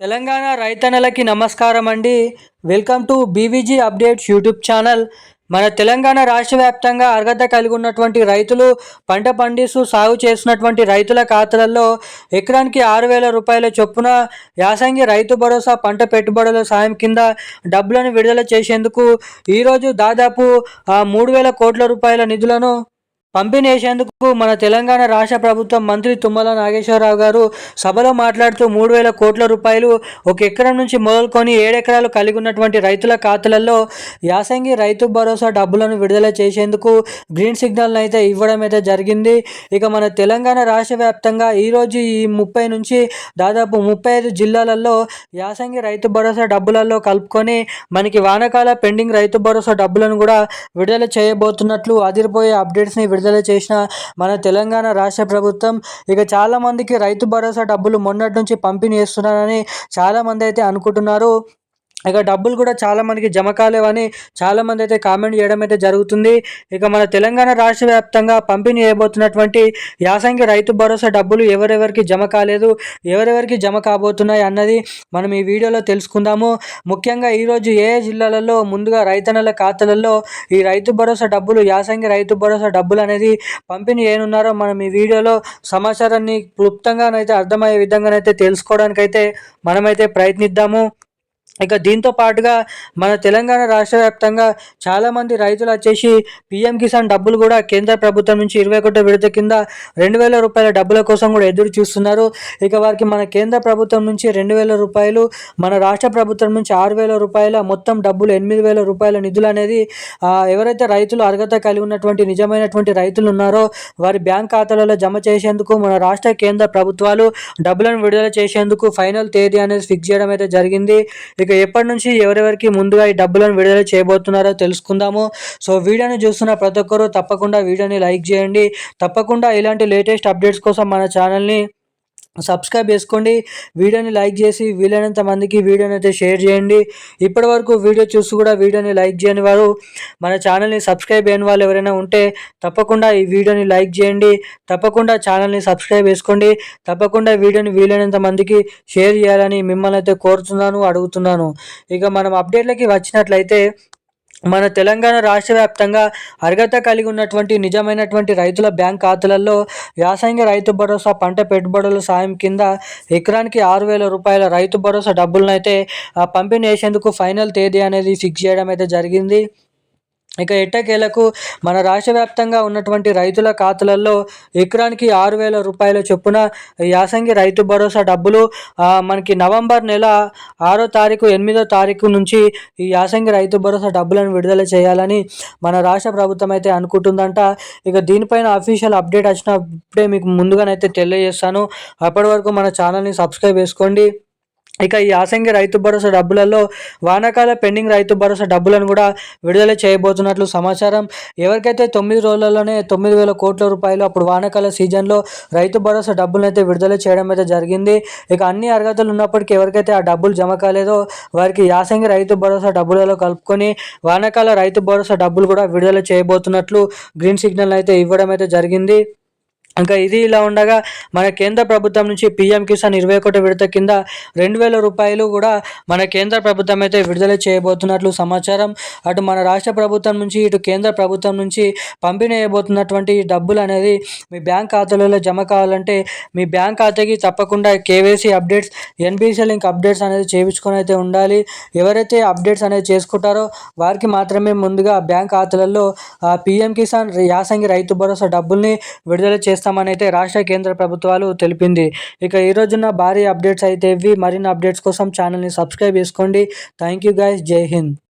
తెలంగాణ రైతన్నలకి నమస్కారం అండి welcome to BVG updates YouTube channel. మన తెలంగాణ రాష్ట్ర వ్యాప్తంగా అర్హత కలిగి ఉన్నటువంటి రైతులు పంట పండిస్తూ సాగు చేసినటువంటి రైతుల ఖాతాలలో ఎకరానికి ఆరు వేల రూపాయల చొప్పున యాసంగి రైతు భరోసా పంట పెట్టుబడుల సాయం కింద డబ్బులను విడుదల చేసేందుకు ఈరోజు దాదాపు మూడు వేల కోట్ల రూపాయల నిధులను పంపిణీసేందుకు మన తెలంగాణ రాష్ట్ర ప్రభుత్వం మంత్రి తుమ్మల నాగేశ్వరరావు గారు సభలో మాట్లాడుతూ మూడు వేల కోట్ల రూపాయలు ఒక ఎకరం నుంచి మొదలుకొని ఏడెకరాలు కలిగి ఉన్నటువంటి రైతుల ఖాతాలలో యాసంగి రైతు భరోసా డబ్బులను విడుదల చేసేందుకు గ్రీన్ సిగ్నల్ను అయితే ఇవ్వడం అయితే జరిగింది. ఇక మన తెలంగాణ రాష్ట్ర వ్యాప్తంగా ఈరోజు ఈ ముప్పై నుంచి దాదాపు ముప్పై ఐదు జిల్లాలలో యాసంగి రైతు భరోసా డబ్బులలో కలుపుకొని మనకి వానకాల పెండింగ్ రైతు భరోసా డబ్బులను కూడా విడుదల చేయబోతున్నట్లు అదిరిపోయే అప్డేట్స్ని విడుదల విడుదల చేసిన మన తెలంగాణ రాష్ట్ర ప్రభుత్వం ఇక చాలామందికి రైతు భరోసా డబ్బులు మొన్నటి నుంచి పంపిణీ చేస్తున్నారని చాలామంది అయితే అనుకుంటున్నారు. ఇక డబ్బులు కూడా చాలా మందికి జమ కాలేవని చాలామంది అయితే కామెంట్ చేయడం అయితే జరుగుతుంది. ఇక మన తెలంగాణ రాష్ట్ర వ్యాప్తంగా పంపిణీ చేయబోతున్నటువంటి యాసంగి రైతు భరోసా డబ్బులు ఎవరెవరికి జమ కాలేదు ఎవరెవరికి జమ కాబోతున్నాయి అన్నది మనం ఈ వీడియోలో తెలుసుకుందాము. ముఖ్యంగా ఈరోజు ఏ జిల్లాలలో ముందుగా రైతన్నల ఖాతాలలో ఈ రైతు భరోసా డబ్బులు యాసంగి రైతు భరోసా డబ్బులు అనేది పంపిణీ చేయనున్నారో మనం ఈ వీడియోలో సమాచారాన్ని క్లుప్తంగానైతే అర్థమయ్యే విధంగానైతే తెలుసుకోవడానికైతే మనమైతే ప్రయత్నిద్దాము. ఇక దీంతో పాటుగా మన తెలంగాణ రాష్ట్ర వ్యాప్తంగా చాలామంది రైతులు వచ్చేసి పీఎం కిసాన్ డబ్బులు కూడా కేంద్ర ప్రభుత్వం నుంచి ఇరవై ఒకటో విడత కింద రెండు వేల రూపాయల డబ్బుల కోసం కూడా ఎదురు చూస్తున్నారు. ఇక వారికి మన కేంద్ర ప్రభుత్వం నుంచి రెండు వేల రూపాయలు మన రాష్ట్ర ప్రభుత్వం నుంచి ఆరు వేల రూపాయల మొత్తం డబ్బులు ఎనిమిది వేల రూపాయల నిధులు అనేది ఎవరైతే రైతులు అర్హత కలిగి ఉన్నటువంటి నిజమైనటువంటి రైతులు ఉన్నారో వారి బ్యాంక్ ఖాతాలలో జమ చేసేందుకు మన రాష్ట్ర కేంద్ర ప్రభుత్వాలు డబ్బులను విడుదల చేసేందుకు ఫైనల్ తేదీ అనేది ఫిక్స్ చేయడం అయితే జరిగింది. ఇక ఎప్పటి నుంచి ఎవరెవరికి ముందుగా ఈ డబ్బులను విడుదల చేయబోతున్నారో తెలుసుకుందాము. సో వీడియోని చూస్తున్న ప్రతి ఒక్కరూ తప్పకుండా వీడియోని లైక్ చేయండి. తప్పకుండా ఇలాంటి లేటెస్ట్ అప్డేట్స్ కోసం మన ఛానల్ని సబ్స్క్రైబ్ చేసుకోండి. వీడియోని లైక్ చేసి వీలైనంత మందికి వీడియోని అయితే షేర్ చేయండి. ఇప్పటి వరకు వీడియో చూసి కూడా వీడియోని లైక్ చేయని వారు మన ఛానల్ని సబ్స్క్రైబ్ అయిన వాళ్ళు ఎవరైనా ఉంటే తప్పకుండా ఈ వీడియోని లైక్ చేయండి. తప్పకుండా ఛానల్ని సబ్స్క్రైబ్ చేసుకోండి. తప్పకుండా వీడియోని వీలైనంత మందికి షేర్ చేయాలని మిమ్మల్ని అయితే కోరుతున్నాను అడుగుతున్నాను. ఇక మనం అప్డేట్లకి వచ్చినట్లయితే మన తెలంగాణ రాష్ట్ర వ్యాప్తంగా అర్హత కలిగి ఉన్నటువంటి నిజమైనటువంటి రైతుల బ్యాంక్ ఖాతాలలో యాసంగి రైతు భరోసా పంట పెట్టుబడుల సాయం కింద ఎకరానికి ఆరు వేల రూపాయల రైతు భరోసా డబ్బులను అయితే పంపిణీ చేసేందుకు ఫైనల్ తేదీ అనేది ఫిక్స్ చేయడం అయితే జరిగింది. ఇక ఎట్టకేలకు మన రాష్ట్ర వ్యాప్తంగా ఉన్నటువంటి రైతుల ఖాతాలలో ఎకరానికి ఆరు వేల రూపాయల చొప్పున యాసంగి రైతు భరోసా డబ్బులు మనకి నవంబర్ నెల ఆరో తారీఖు ఎనిమిదో తారీఖు నుంచి ఈ యాసంగి రైతు భరోసా డబ్బులను విడుదల చేయాలని మన రాష్ట్ర ప్రభుత్వం అయితే అనుకుంటుందంట. ఇక దీనిపైన అఫీషియల్ అప్డేట్ వచ్చినప్పుడే మీకు ముందుగానైతే తెలియజేస్తాను. అప్పటి వరకు మన ఛానల్ని సబ్స్క్రైబ్ చేసుకోండి. ఇక ఈ యాసంగి రైతు భరోసా డబ్బులలో వానాకాల పెండింగ్ రైతు భరోసా డబ్బులను కూడా విడుదల చేయబోతున్నట్లు సమాచారం. ఎవరికైతే తొమ్మిది రోజులలోనే తొమ్మిది వేల కోట్ల రూపాయలు అప్పుడు వానాకాల సీజన్లో రైతు భరోసా డబ్బులను అయితే విడుదల చేయడం అయితే జరిగింది. ఇక అన్ని అర్హతలు ఉన్నప్పటికీ ఎవరికైతే ఆ డబ్బులు జమ కాలేదో వారికి యాసంగి రైతు భరోసా డబ్బులలో కలుపుకొని వానాకాల రైతు భరోసా డబ్బులు కూడా విడుదల చేయబోతున్నట్లు గ్రీన్ సిగ్నల్ అయితే ఇవ్వడం అయితే జరిగింది. ఇంకా ఇది ఇలా ఉండగా మన కేంద్ర ప్రభుత్వం నుంచి పీఎం కిసాన్ ఇరవై ఒకటి విడత కింద రెండు వేల రూపాయలు కూడా మన కేంద్ర ప్రభుత్వం అయితే విడుదల చేయబోతున్నట్లు సమాచారం. అటు మన రాష్ట్ర ప్రభుత్వం నుంచి ఇటు కేంద్ర ప్రభుత్వం నుంచి పంపిణీ చేయబోతున్నటువంటి డబ్బులు అనేది మీ బ్యాంక్ ఖాతాలలో జమ కావాలంటే మీ బ్యాంక్ ఖాతాకి తప్పకుండా KYC updates NBC link updates అనేది చేయించుకొని అయితే ఉండాలి. ఎవరైతే అప్డేట్స్ అనేది చేసుకుంటారో వారికి మాత్రమే ముందుగా బ్యాంక్ ఖాతాలలో పీఎం కిసాన్ యాసంగి రైతు భరోసా డబ్బుల్ని విడుదల చేస్తారు చేస్తామని అయితే రాష్ట్ర కేంద్ర ప్రభుత్వాలు తెలిపింది. ఇక ఈ రోజున భారీ అప్డేట్స్ అయితే ఇవి. మరిన్ని అప్డేట్స్ కోసం ఛానల్ని సబ్స్క్రైబ్ చేసుకోండి. థ్యాంక్ యూ గైస్ జై హింద్.